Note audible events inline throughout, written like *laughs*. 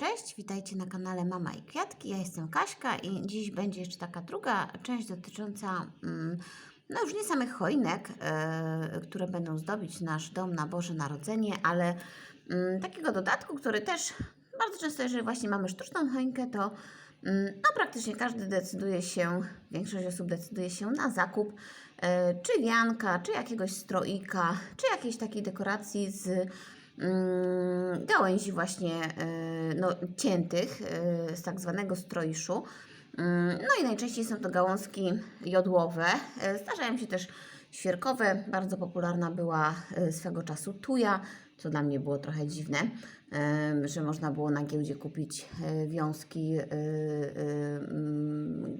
cześć, witajcie na kanale Mama i Kwiatki. Ja jestem Kaśka i dziś będzie jeszcze taka druga część dotycząca mm, no już nie samych choinek, e, które będą zdobić nasz dom na Boże Narodzenie, ale mm, takiego dodatku, który też bardzo często, jeżeli właśnie mamy sztuczną choinkę, to mm, no praktycznie każdy decyduje się, większość osób decyduje się na zakup e, czy wianka, czy jakiegoś stroika, czy jakiejś takiej dekoracji z gałęzi właśnie e, no, ciętych e, z tak zwanego stroiszu. Mm, No i najczęściej są to gałązki jodłowe. E, Zdarzają się też świerkowe. Bardzo popularna była e, swego czasu tuja, co dla mnie było trochę dziwne, że można było na giełdzie kupić e, wiązki e, mm,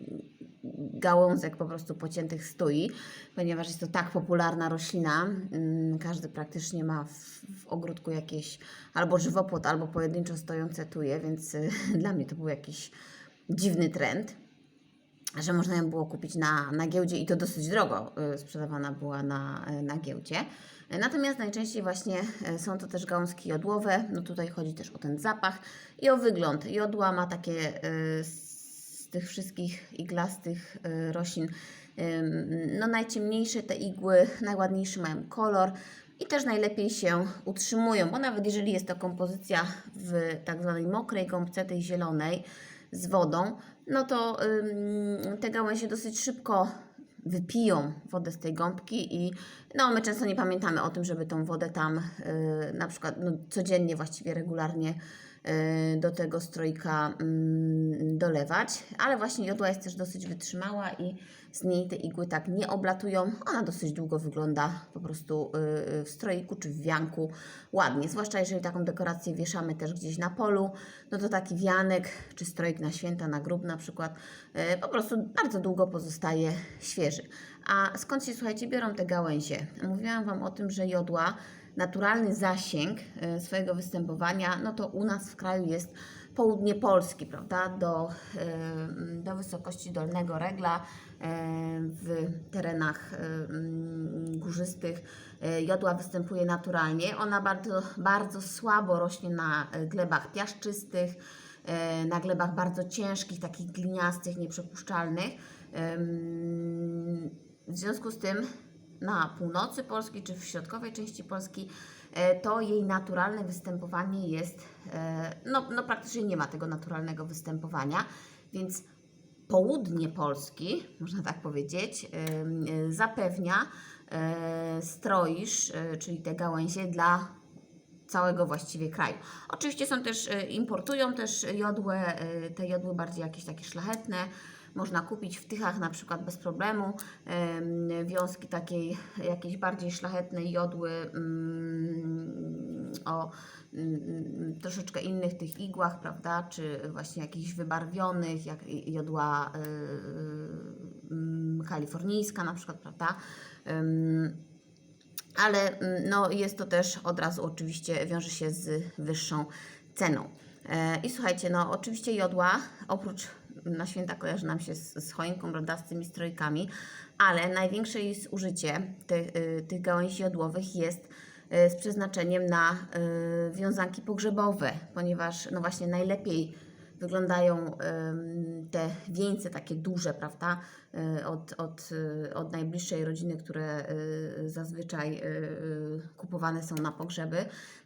gałązek po prostu pociętych z tui, ponieważ jest to tak popularna roślina. Mm, Każdy praktycznie ma w, ogródku jakieś albo żywopłot, albo pojedynczo stojące tuje, więc *laughs* dla mnie to był jakiś dziwny trend że można ją było kupić na, na giełdzie i to dosyć drogo y, sprzedawana była na, y, na giełdzie. Natomiast najczęściej właśnie y, są to też gałązki jodłowe. No tutaj chodzi też o ten zapach i o wygląd. Jodła ma takie z tych wszystkich iglastych roślin no najciemniejsze te igły, najładniejszy mają kolor i też najlepiej się utrzymują, bo nawet jeżeli jest to kompozycja w tak zwanej mokrej gąbce, tej zielonej, z wodą, no to te gałęzie dosyć szybko wypiją wodę z tej gąbki i no, my często nie pamiętamy o tym, żeby tą wodę tam y, na przykład no, codziennie, właściwie regularnie do tego strojka mm, dolewać, ale właśnie jodła jest też dosyć wytrzymała i z niej te igły tak nie oblatują. Ona dosyć długo wygląda po prostu y, y, w stroiku czy w wianku ładnie, zwłaszcza jeżeli taką dekorację wieszamy też gdzieś na polu, no to taki wianek czy stroik na święta, na grób na przykład, y, po prostu bardzo długo pozostaje świeży. A skąd się, słuchajcie, biorą te gałęzie? Mówiłam Wam o tym, że jodła, naturalny zasięg y, swojego występowania, no to u nas w kraju jest południe Polski, prawda, do, y, do wysokości Dolnego Regla, y, w terenach mm, górzystych jodła występuje naturalnie. Ona bardzo, bardzo słabo rośnie na glebach piaszczystych, na glebach bardzo ciężkich, takich gliniastych, nieprzepuszczalnych. W związku z tym na północy Polski czy w środkowej części Polski e, to jej naturalne występowanie jest, e, no, no praktycznie nie ma tego naturalnego występowania, więc południe Polski, można tak powiedzieć, e, zapewnia stroisz, czyli te gałęzie dla całego właściwie kraju. Oczywiście są też, importują też jodłę, e, te jodły bardziej jakieś takie szlachetne, można kupić w Tychach na przykład bez problemu em, wiązki takiej jakiejś bardziej szlachetnej jodły mm, o mm, troszeczkę innych tych igłach, prawda, czy właśnie jakichś wybarwionych, jak jodła y, y, kalifornijska na przykład, prawda. Ale mm, no, jest to też od razu oczywiście wiąże się z wyższą ceną. E, I słuchajcie, no oczywiście jodła, oprócz na święta kojarzy nam się z, z choinką, prawda, z tymi strojkami, ale największe jest użycie tych, tych gałęzi jodłowych jest y, z przeznaczeniem na y, wiązanki pogrzebowe, ponieważ no właśnie najlepiej wyglądają te wieńce takie duże, prawda, y, od, od, y, od najbliższej rodziny, które y, zazwyczaj kupowane są na pogrzeby.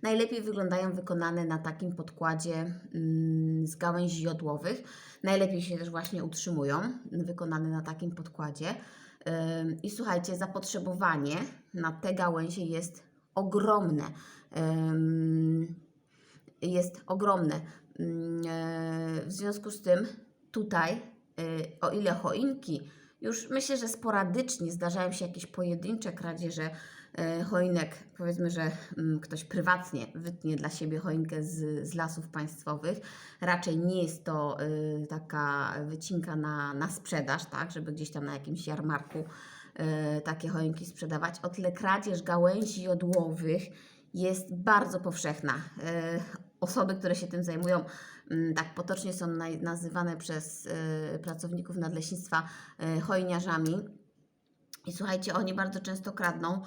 Najlepiej wyglądają wykonane na takim podkładzie mm, z gałęzi jodłowych. Najlepiej się też właśnie utrzymują, wykonane na takim podkładzie. I słuchajcie, zapotrzebowanie na te gałęzie jest ogromne. Jest ogromne. Mm, e, W związku z tym tutaj, e, o ile choinki, już myślę, że sporadycznie zdarzają się jakieś pojedyncze kradzieże e, choinek, powiedzmy, że mm, ktoś prywatnie wytnie dla siebie choinkę z, z lasów państwowych. Raczej nie jest to taka wycinka na, na sprzedaż, tak, żeby gdzieś tam na jakimś jarmarku takie choinki sprzedawać. O tyle kradzież gałęzi jodłowych jest bardzo powszechna. Osoby, które się tym zajmują, mm, tak potocznie są nazywane przez e, pracowników nadleśnictwa e, chojniarzami. I słuchajcie, oni bardzo często kradną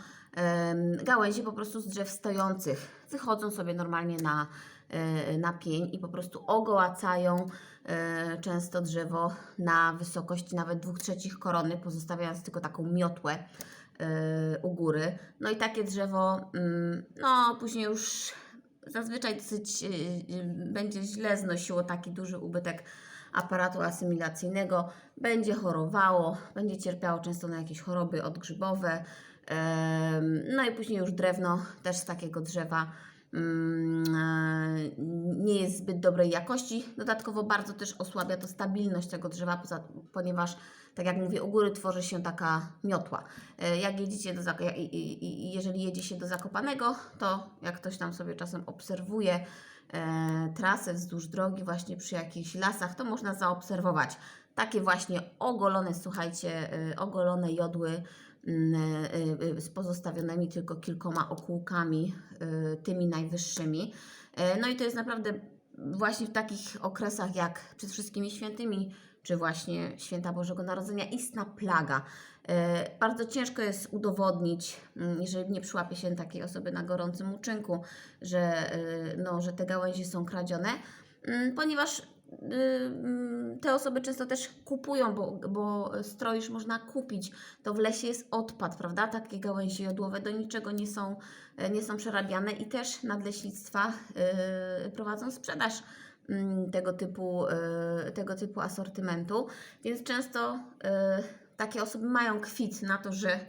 gałęzie po prostu z drzew stojących. Wychodzą sobie normalnie na, e, na pień i po prostu ogołacają często drzewo na wysokość nawet dwóch trzecich korony, pozostawiając tylko taką miotłę u góry. No i takie drzewo, mm, no później już zazwyczaj dosyć e, e, będzie źle znosiło taki duży ubytek aparatu asymilacyjnego, będzie chorowało, będzie cierpiało często na jakieś choroby odgrzybowe. No i później już drewno też z takiego drzewa mm, nie jest zbyt dobrej jakości. Dodatkowo bardzo też osłabia to stabilność tego drzewa, ponieważ, tak jak mówię, u góry tworzy się taka miotła. E, Jak jedziecie do jeżeli jedzie się do Zakopanego, to jak ktoś tam sobie czasem obserwuje e, trasę wzdłuż drogi, właśnie przy jakichś lasach, to można zaobserwować takie właśnie ogolone, słuchajcie, e, ogolone jodły mm, e, z pozostawionymi tylko kilkoma okółkami, tymi najwyższymi. No i to jest naprawdę właśnie w takich okresach jak przed wszystkimi świętymi, czy właśnie święta Bożego Narodzenia, istna plaga. E, Bardzo ciężko jest udowodnić, mm, jeżeli nie przyłapie się takiej osoby na gorącym uczynku, że, e, no, że te gałęzie są kradzione, mm, ponieważ y, mm, te osoby często też kupują, bo, bo stroisz można kupić. To w lesie jest odpad, prawda? Takie gałęzie jodłowe do niczego nie są, e, nie są przerabiane i też nadleśnictwa y, prowadzą sprzedaż tego typu, y, tego typu asortymentu, więc często y, takie osoby mają kwit na to, że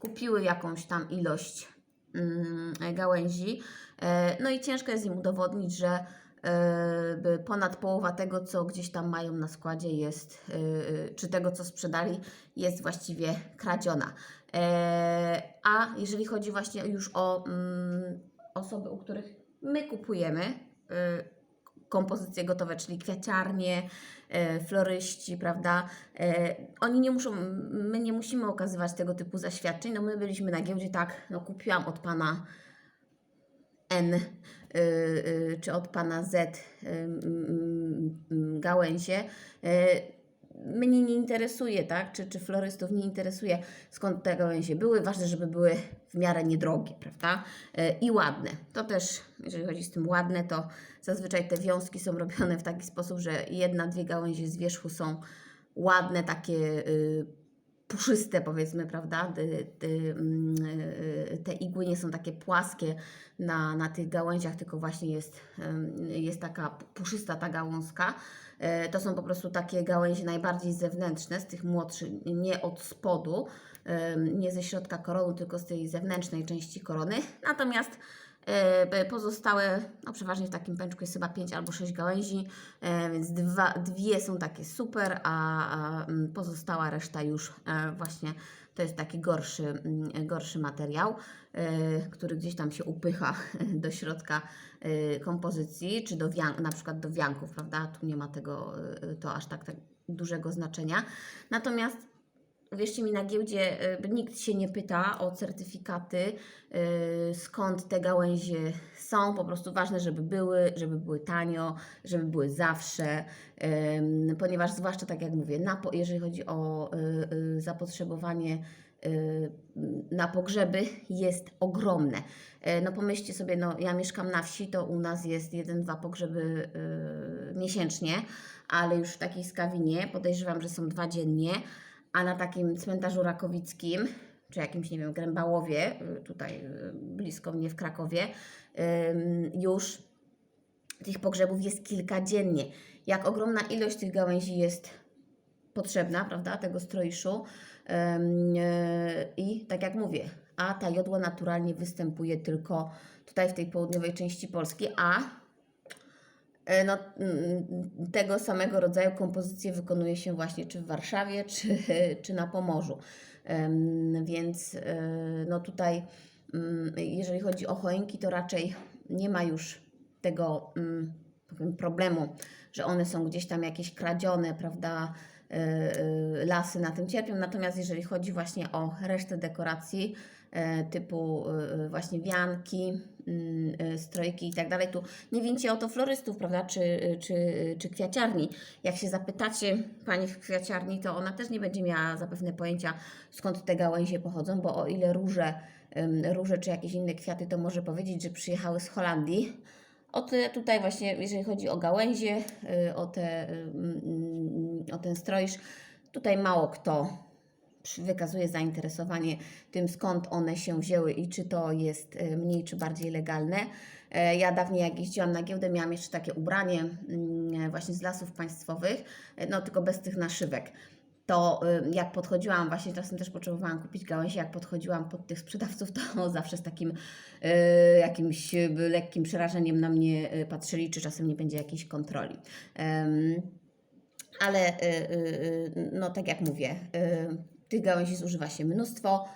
kupiły jakąś tam ilość mm, gałęzi. E, No i ciężko jest im udowodnić, że e, ponad połowa tego, co gdzieś tam mają na składzie jest, e, e, czy tego, co sprzedali, jest właściwie kradziona. E, A jeżeli chodzi właśnie już o mm, osoby, u których my kupujemy e, kompozycje gotowe, czyli kwiaciarnie, e, floryści, prawda? E, Oni nie muszą, my nie musimy okazywać tego typu zaświadczeń. No my byliśmy na giełdzie, tak, no kupiłam od pana N y, y, czy od pana Z y, gałęzie. Mnie nie interesuje, tak? Czy, czy florystów nie interesuje, skąd te gałęzie były. Ważne, żeby były w miarę niedrogie, prawda? Y, I ładne. To też, jeżeli chodzi z tym ładne, to zazwyczaj te wiązki są robione w taki sposób, że jedna, dwie gałęzie z wierzchu są ładne, takie y, puszyste, powiedzmy, prawda? Mm, te igły nie są takie płaskie na, na tych gałęziach, tylko właśnie jest, jest taka puszysta ta gałązka. E, To są po prostu takie gałęzie najbardziej zewnętrzne, z tych młodszych, nie od spodu, nie ze środka korony, tylko z tej zewnętrznej części korony. Natomiast pozostałe, no przeważnie w takim pęczku jest chyba 5 albo 6 gałęzi, e, więc dwa, dwie są takie super, a, mm, pozostała reszta już e, właśnie to jest taki gorszy, mm, gorszy materiał, e, który gdzieś tam się upycha *laughs* do środka e, kompozycji, czy do wian- na przykład do wianków, prawda? Tu nie ma tego, e, to aż tak, tak dużego znaczenia. Natomiast Wierzcie mi, na giełdzie y, nikt się nie pyta o certyfikaty, y, skąd te gałęzie są. Po prostu ważne, żeby były, żeby były tanio, żeby były zawsze, ponieważ zwłaszcza tak jak mówię, jeżeli chodzi o y, zapotrzebowanie na pogrzeby jest ogromne. No pomyślcie sobie, no ja mieszkam na wsi, to u nas jest jeden, dwa pogrzeby miesięcznie, ale już w takiej skawinie podejrzewam, że są dwa dziennie a na takim cmentarzu rakowickim, czy jakimś, nie wiem, Grębałowie, y, tutaj y, blisko mnie w Krakowie, już tych pogrzebów jest kilka dziennie. Jak ogromna ilość tych gałęzi jest potrzebna, prawda, tego stroiszu. Y, I tak jak mówię, a ta jodła naturalnie występuje tylko tutaj w tej południowej części Polski, a No, mm, tego samego rodzaju kompozycje wykonuje się właśnie czy w Warszawie, *laughs* czy, czy na Pomorzu. Więc e, no tutaj, mm, jeżeli chodzi o choinki, to raczej nie ma już tego mm, problemu, że one są gdzieś tam jakieś kradzione, prawda? E, e, Lasy na tym cierpią. Natomiast jeżeli chodzi właśnie o resztę dekoracji, e, typu e, właśnie wianki, e, strojki i tak dalej, tu nie wincie o to florystów, prawda, czy, czy, czy kwiaciarni. Jak się zapytacie pani w kwiaciarni, to ona też nie będzie miała zapewne pojęcia, skąd te gałęzie pochodzą, bo o ile róże, róże czy jakieś inne kwiaty, to może powiedzieć, że przyjechały z Holandii, O te, tutaj właśnie, jeżeli chodzi o gałęzie, y, o, te, y, o ten stroisz, tutaj mało kto wykazuje zainteresowanie tym, skąd one się wzięły i czy to jest y, mniej czy bardziej legalne. E, Ja dawniej jak jeździłam na giełdę, miałam jeszcze takie ubranie mm, właśnie z lasów państwowych, e, no tylko bez tych naszywek. To jak podchodziłam, właśnie czasem też potrzebowałam kupić gałęzie, jak podchodziłam pod tych sprzedawców, to *laughs* zawsze z takim jakimś lekkim przerażeniem na mnie patrzyli, czy czasem nie będzie jakiejś kontroli. Ale no tak jak mówię, tych gałęzi zużywa się mnóstwo.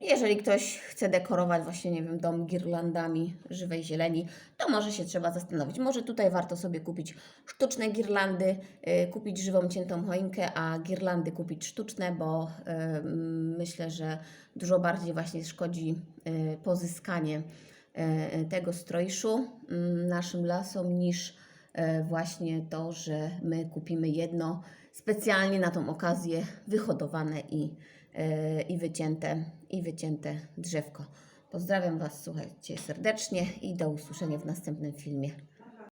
Jeżeli ktoś chce dekorować właśnie, nie wiem, dom girlandami żywej zieleni, to może się trzeba zastanowić. Może tutaj warto sobie kupić sztuczne girlandy, y, kupić żywą ciętą choinkę, a girlandy kupić sztuczne, bo y, myślę, że dużo bardziej właśnie szkodzi y, pozyskanie tego stroiszu mm, naszym lasom niż właśnie to, że my kupimy jedno specjalnie na tą okazję wyhodowane i, e, i, wycięte, i wycięte drzewko. Pozdrawiam Was, słuchajcie serdecznie i do usłyszenia w następnym filmie.